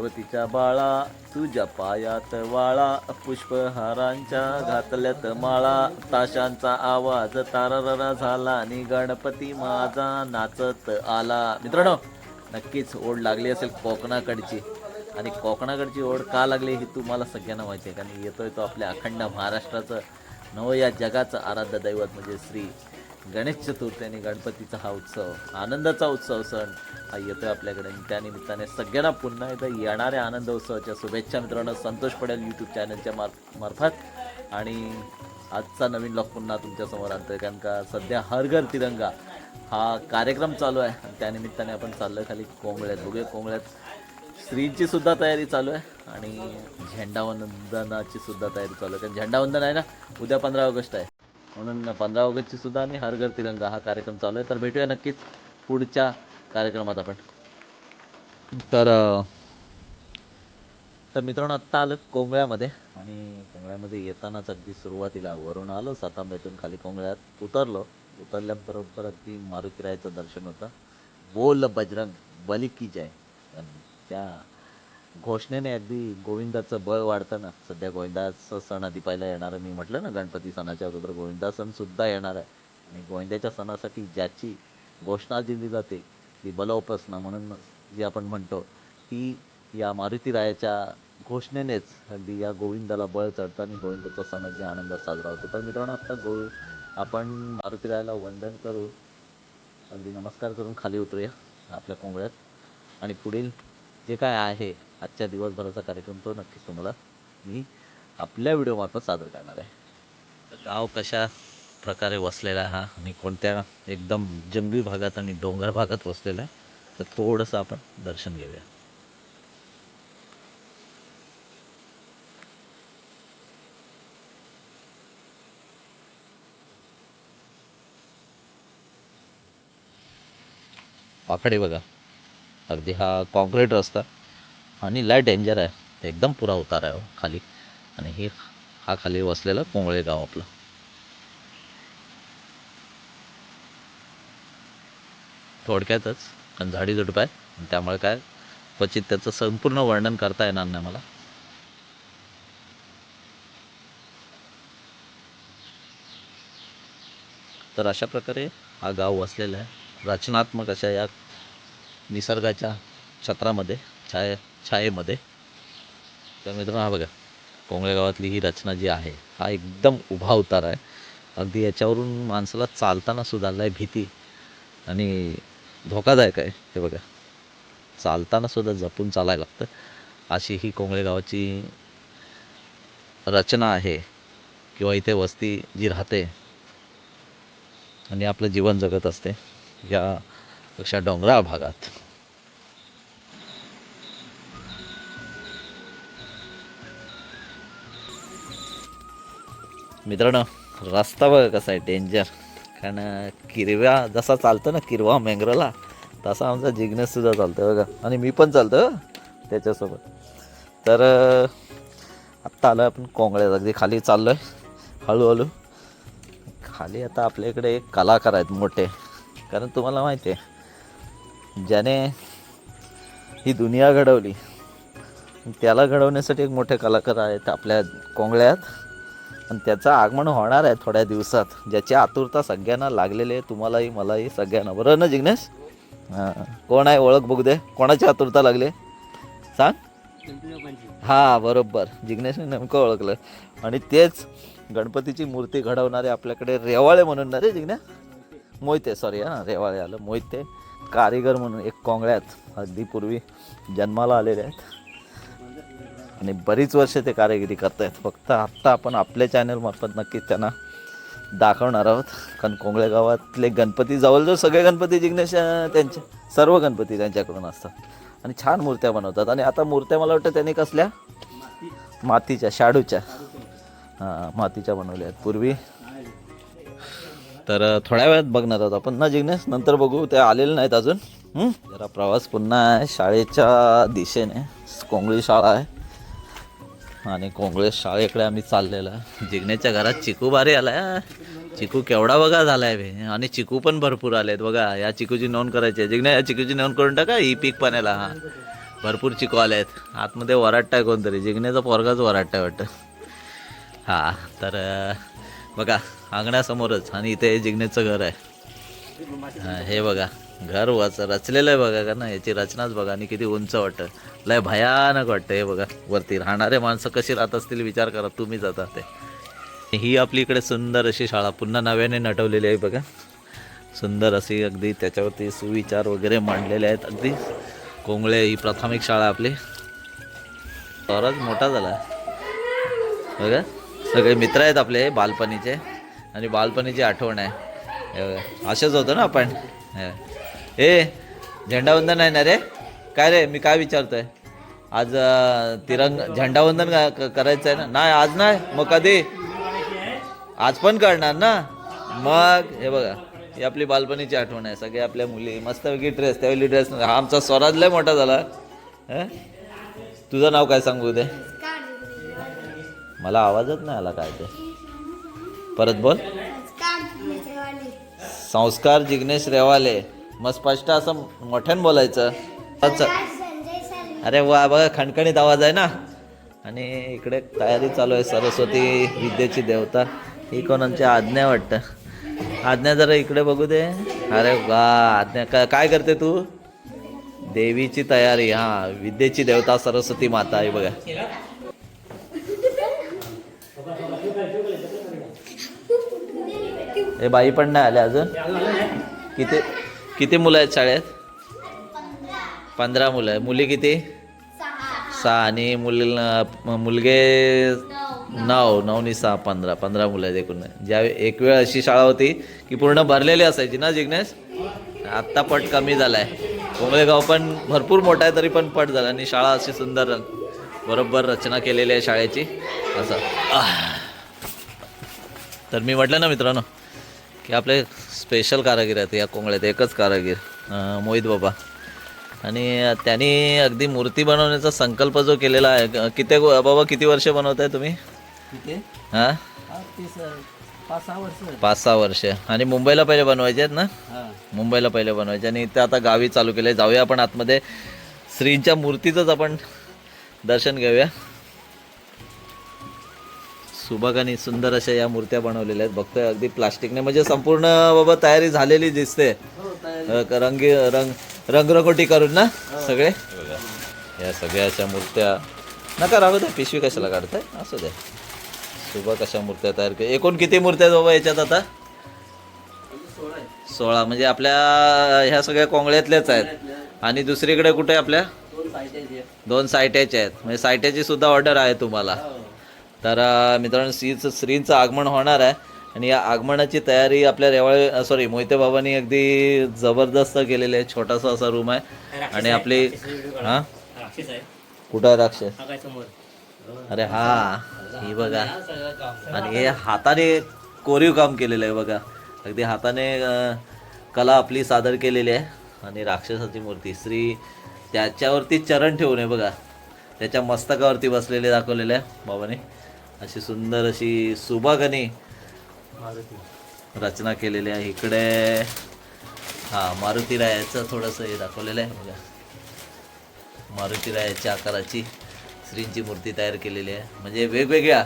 पार्वतीच्या बाळा तुझ्या पायात वाळा पुष्पहारांच्या घातल्यात माळा ताशांचा आवाज तारारा झाला आणि गणपती माझा नाचत आला मित्रांनो नक्कीच ओढ लागली असेल कोकणाकडची आणि कोकणाकडची ओढ का लागली ही तुम्हाला सगळ्यांना माहिती आहे कारण येतोय तो आपल्या अखंड महाराष्ट्राचं नव या जगाचं आराध्य दैवत म्हणजे श्री गणेश चतुर्थी आणि गणपतीचा हा उत्सव आनंदाचा उत्सव सण हा येतोय आपल्याकडे. त्यानिमित्ताने सगळ्यांना पुन्हा एकदा येणाऱ्या आनंद उत्सवाच्या शुभेच्छा मित्रांनो. संतोष पडेल यूट्यूब चॅनलच्या मार मार्फत. आणि आजचा नवीन लॉक पुन्हा तुमच्यासमोर आणतोय. कारण का सध्या हर घर तिरंगा हा कार्यक्रम चालू आहे. आणि त्यानिमित्ताने आपण चाललोय खाली कोंबळ्यात बघूया कोंबळ्यात स्त्रींची सुद्धा तयारी चालू आहे. आणि झेंडावंदनाची सुद्धा तयारी चालू आहे. कारण झेंडावंदन आहे ना? उद्या पंधरा ऑगस्ट आहे. म्हणून पंधरा ऑगस्टची सुद्धा आणि हर घर तिरंगा हा कार्यक्रम चालू आहे. तर भेटूया नक्कीच पुढच्या कार्यक्रमात आपण. तर तर मित्रांनो आत्ता आलं कोंगळ्यामध्ये आणि कोंगळ्यामध्ये येतानाच अगदी सुरुवातीला वरून आलो. सातांब्यातून खाली कोंगळ्यात उतरलो. उतरल्याबरोबर अगदी मारुतीरायाचं दर्शन होतं. बोल बजरंग बलिकी जय. त्या घोषणेने अगदी गोविंदाचं बळ वाढतं ना सध्या गोविंदाचं सण आधी पहिला येणार आहे. मी म्हटलं ना गणपती सणाच्या अगोदर गोविंदा सण सुद्धा येणार आहे. आणि गोविंदाच्या सणासाठी ज्याची घोषणा दिली जाते ती बलोपासना म्हणून जी आपण म्हणतो ती या मारुतीरायाच्या घोषणेनेच अगदी या गोविंदाला बळ चढतं आणि गोविंदाचा सण अगदी आनंदात साजरा होतो. तर मित्रांनो आता गो आपण मारुतीरायाला वंदन करू. अगदी नमस्कार करून खाली उतरूया आपल्या कोंबड्यात. आणि पुढील जे काय आहे आजच्या दिवसभराचा कार्यक्रम तो नक्कीच तुम्हाला मी आपल्या व्हिडिओमार्फत सादर करणार आहे. गाव कशा प्रकारे वसलेला आहे हा आणि कोणत्या एकदम जंगली भागात आणि डोंगर भागात वसलेला आहे तर थोडंसं आपण दर्शन घेऊया. पाकडे बघा. अगदी हा कॉन्क्रीट रस्ता. आणि लय डेंजर आहे. एकदम पुरा उतार आहे हो, खाली. आणि हे हा खाली वसलेलं कोंगळे गाव आपलं. थोडक्यातच कारण झाडी झुडप आहे त्यामुळे काय क्वचित त्याचं संपूर्ण वर्णन करता येणार नाही मला. तर अशा प्रकारे हा गाव वसलेला आहे. रचनात्मक अशा या निसर्गाच्या छत्रामध्ये छाया छायेमध्ये. तर मित्रांनो हा बघा. कोंगळे गावातली ही रचना जी आहे हा एकदम उभा उतार आहे. अगदी याच्यावरून माणसाला चालताना सुद्धा भीती आणि धोकादायक आहे हे बघा. चालताना सुद्धा जपून चालायला लागतं. अशी ही कोंगळे गावाची रचना आहे किंवा इथे वस्ती जी राहते आणि आपलं जीवन जगत असते या पेक्षा डोंगराळ भागात. मित्रांनो रस्ता बघा कसा आहे डेंजर कारण किरव्या जसा चालतं ना किरवा मेंगराला तसा आमचा जिग्नेससुद्धा चालतो बघा. आणि मी पण चालतो त्याच्यासोबत. तर आत्ता आलं आपण कोंगड्यात अगदी खाली चाललो आहे हळूहळू. खाली आता आपल्या इकडे एक कलाकार आहेत मोठे. कारण तुम्हाला माहिती आहे ज्याने ही दुनिया घडवली त्याला घडवण्यासाठी एक मोठे कलाकार आहेत आपल्या कोंगळ्यात. आणि त्याचं आगमन होणार आहे थोड्या दिवसात. ज्याची आतुरता सगळ्यांना लागलेली आहे तुम्हालाही मलाही सगळ्यांना. बरोबर ना जिग्नेश? हां. कोण आहे? ओळख बघू दे. कोणाची आतुरता लागली सांग. हां बरोबर. जिग्नेशने नेमकं ओळखलं. आणि तेच गणपतीची मूर्ती घडवणारे आपल्याकडे रेवाळे म्हणून ना रे जिग्ने मोहिते सॉरी हां रेवाळे आलं. मोहिते कारीगर म्हणून एक कोंगळ्यात. अगदी पूर्वी जन्माला आलेले आहेत. आणि बरीच वर्ष ते कारागिरी करतायत. फक्त आत्ता आपण आपल्या चॅनलमार्फत नक्कीच त्यांना दाखवणार आहोत. कारण कोंगळे गावातले गणपती जवळजवळ सगळे गणपती जिग्नेश त्यांचे सर्व गणपती त्यांच्याकडून असतात. आणि छान मूर्त्या बनवतात. आणि आता मूर्त्या मला वाटतं त्यांनी कसल्या? मातीच्या शाडूच्या. हां मातीच्या बनवल्या आहेत पूर्वी. तर थोड्या वेळात बघणार आहोत आपण. ना जिग्नेश? नंतर बघू. ते आलेले नाहीत अजून. जरा प्रवास पुन्हा आहे शाळेच्या दिशेने. कोंगळी शाळा आहे. आणि काँग्रेस शाळेकडे आम्ही चाललेला. जिग्नेच्या घरात चिकू बारी आलाय. चिकू केवढा बघा झालाय बे. आणि चिकू पण भरपूर आलेत बघा. या चिकूची नोंद करायची आहे. जिग्ने या चिकूची नोंद करून टाका ही पीक पाण्याला. हा. भरपूर चिकवाले आहेत आतमध्ये वराटताय कोणतरी. जिग्नेचा पोरगाच वराटताय वाटतं. हां तर बघा अंगणासमोरच आणि इथे जिग्नेचं घर आहे. हे बघा. घर वच रचलेलं आहे बघा का ना याची रचनाच बघा आणि किती उंच वाटतं. लय भयानक वाटतं हे बघा. वरती राहणारे माणसं कशी राहत असतील विचार करा तुम्ही जाता ते. ही आपली इकडे सुंदर अशी शाळा पुन्हा नव्याने नटवलेली आहे बघा. सुंदर अशी अगदी त्याच्यावरती सुविचार वगैरे मांडलेले आहेत. अगदी कोंगळे ही प्राथमिक शाळा आपली. बराच मोठा झाला. बघा सगळे मित्र आहेत आपले बालपणीचे. आणि बालपणीची आठवण आहे. असेच होतं ना आपण? हे. ए झेंडावंदन आहे ना रे? काय रे मी काय विचारतोय? आज तिरंग झेंडावंदन करायचं आहे ना? नाही आज नाही मग कधी? आज पण करणार ना? मग हे बघा ही आपली बालपणीची आठवण आहे. सगळे आपल्या मुली मस्तपैकी ड्रेस त्यावेळी ड्रेस हा आमचा स्वराज लय मोठा झाला. हं? तुझं नाव काय सांगू दे? मला आवाजच नाही आला काय ते. परत बोल. संस्कार जिग्नेश रेवाले. मग स्पष्ट असं मोठ्यानं बोलायचं. अरे वा बघा खणखणीत आवाज आहे ना? आणि इकडे तयारी चालू आहे सरस्वती विद्येची देवता. ही कोणाची आज्ञा वाटतं? आज्ञा जरा इकडे बघू दे. अरे वा आज्ञा. का काय करते तू? देवीची तयारी हा. विद्येची देवता सरस्वती माता आहे बघा. हे बाई पण नाही आल्या अजून? किती? किती मुलं आहेत शाळेत? पंधरा मुलं आहे मुली किती? सहा आणि मुली मुलगे नऊ नऊ नि सहा पंधरा. पंधरा मुलं आहेत एकूण. ज्या एक वेळ अशी शाळा होती की पूर्ण भरलेली असायची ना जिग्नेश? आत्ता पट कमी झाला आहे कोंबळेगाव पण भरपूर मोठा आहे तरी पण पट झाला आणि शाळा अशी सुंदर बरोबर रचना केलेली आहे शाळेची. असं. तर मी म्हटलं ना मित्रांनो की आपले स्पेशल कारागीर आहेत या कोंगड्यात एकच कारागीर मोहित बाबा. आणि त्यांनी अगदी मूर्ती बनवण्याचा संकल्प जो केलेला आहे किती बाबा किती वर्ष बनवताय तुम्ही? हां? पाच सहा वर्ष आणि मुंबईला पहिले बनवायचे आहेत ना? मुंबईला पहिले बनवायचे. आणि ते आता गावी चालू केले जाऊया आपण आतमध्ये. श्रींच्या मूर्तीचंच आपण दर्शन घेऊया. सुबक आणि सुंदर अशा या मूर्त्या बनवलेल्या आहेत. बघतोय अगदी प्लास्टिकने. म्हणजे संपूर्ण बाबा तयारी झालेली दिसते. क- रंगी रंग रंगरंगोटी करून ना सगळे? या सगळ्या अशा मूर्त्या. नका राहू द्या पिशवी कशाला काढताय? असू द्या. सुबक अशा मूर्त्या तयार केल्या. एकूण किती मूर्त्या आहेत बाबा याच्यात आता? सोळा. म्हणजे आपल्या ह्या सगळ्या कोंगळ्यातल्याच आहेत. आणि दुसरीकडे कुठे आपल्या? दोन साईड दोन सायट्याचे आहेत. म्हणजे सायट्याची सुद्धा ऑर्डर आहे तुम्हाला. तर मित्रांनो श्रीचं श्रींचं आगमन होणार आहे. आणि या आगमनाची तयारी आपल्या रेवाळे सॉरी मोहिते बाबांनी अगदी जबरदस्त केलेली आहे. छोटासा असा रूम आहे. आणि आपली हा? कुठं राक्षस? हा अरे हा ही बघा. आणि हे हाताने कोरीव काम केलेलं आहे बघा. अगदी हाताने कला आपली सादर केलेली आहे. आणि राक्षसाची मूर्ती. श्री त्याच्यावरती चरण ठेवून आहे बघा. त्याच्या मस्तकावरती बसलेले दाखवलेले आहे बाबाने अशी सुंदर अशी सुबागनी रचना केलेली आहे. इकडे हा मारुती रायाचं थोडंसं हे दाखवलेलं आहे बघा. मारुती रायाच्या आकाराची श्रींची मूर्ती तयार केलेली आहे. म्हणजे वेगवेगळ्या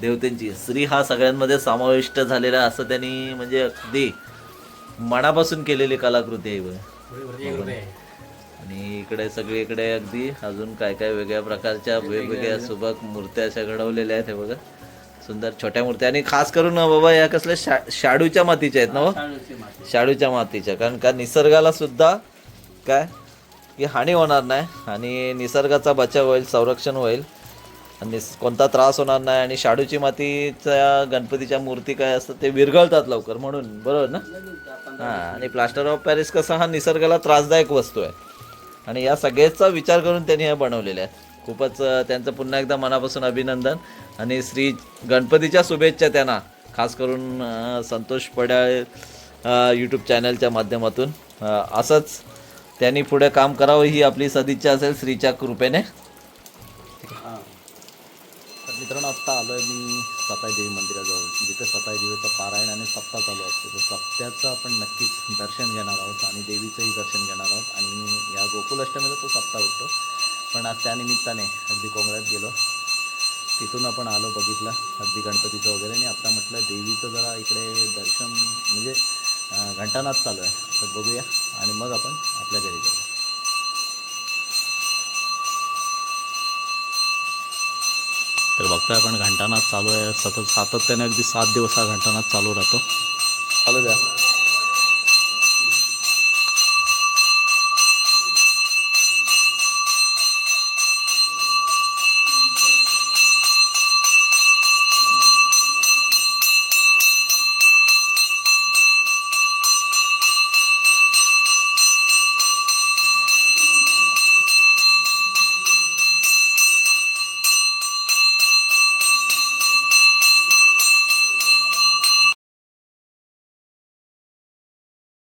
देवतेंची. श्री हा सगळ्यांमध्ये समाविष्ट झालेला असं त्यांनी म्हणजे अगदी मनापासून केलेली कलाकृती आहे बघा. आणि इकडे सगळीकडे अगदी अजून काय काय वेगळ्या प्रकारच्या वेगवेगळ्या सुबक मूर्त्या अशा घडवलेल्या आहेत हे बघा. सुंदर छोट्या मूर्त्या. आणि खास करून बाबा या कसल्या शा शाडूच्या मातीच्या आहेत ना हो? शाडूच्या मातीच्या. कारण का निसर्गाला सुद्धा काय? की हानी होणार नाही आणि निसर्गाचा बचाव होईल संरक्षण होईल. आणि कोणता त्रास होणार नाही आणि शाडूची मातीच्या गणपतीच्या मूर्ती काय असतात ते विरघळतात लवकर म्हणून. बरोबर ना? हां आणि प्लास्टर ऑफ पॅरिस कसा हा निसर्गाला त्रासदायक वस्तू आहे. आणि या सगळ्याचा विचार करून त्यांनी हे बनवलेले आहे खूपच त्यांचं पुन्हा एकदा मनापासून अभिनंदन. आणि श्री गणपतीच्या शुभेच्छा त्यांना खास करून संतोष पड्याळ यूट्यूब चॅनलच्या माध्यमातून. असंच त्यांनी पुढे काम करावं ही आपली सदिच्छा असेल श्रीच्या कृपेने. मित्रांनो आत्ता आलो आहे मी सताई देवी मंदिराजवळ जिथे सताई देवीचं पारायण आणि सप्ताह चालू असतो. तर सप्त्याचं आपण नक्कीच दर्शन घेणार आहोत आणि देवीचंही दर्शन घेणार आहोत. आणि या गोकुलाष्टमीला तो सप्ताह उठतो पण आज त्यानिमित्ताने अगदी कोंगळ्यात गेलो. तिथून आपण आलो बघितलं अगदी गणपतीचं वगैरे. आणि आत्ता म्हटलं देवीचं जरा इकडे दर्शन म्हणजे घंटानाच चालू आहे. तर बघूया. आणि मग आपण आपल्या घरी जाऊ. तर बघताय आपण घंटानाच चालू आहे. सतत सातत्याने अगदी सात दिवस हा घंटानाच चालू राहतो. चालू द्या.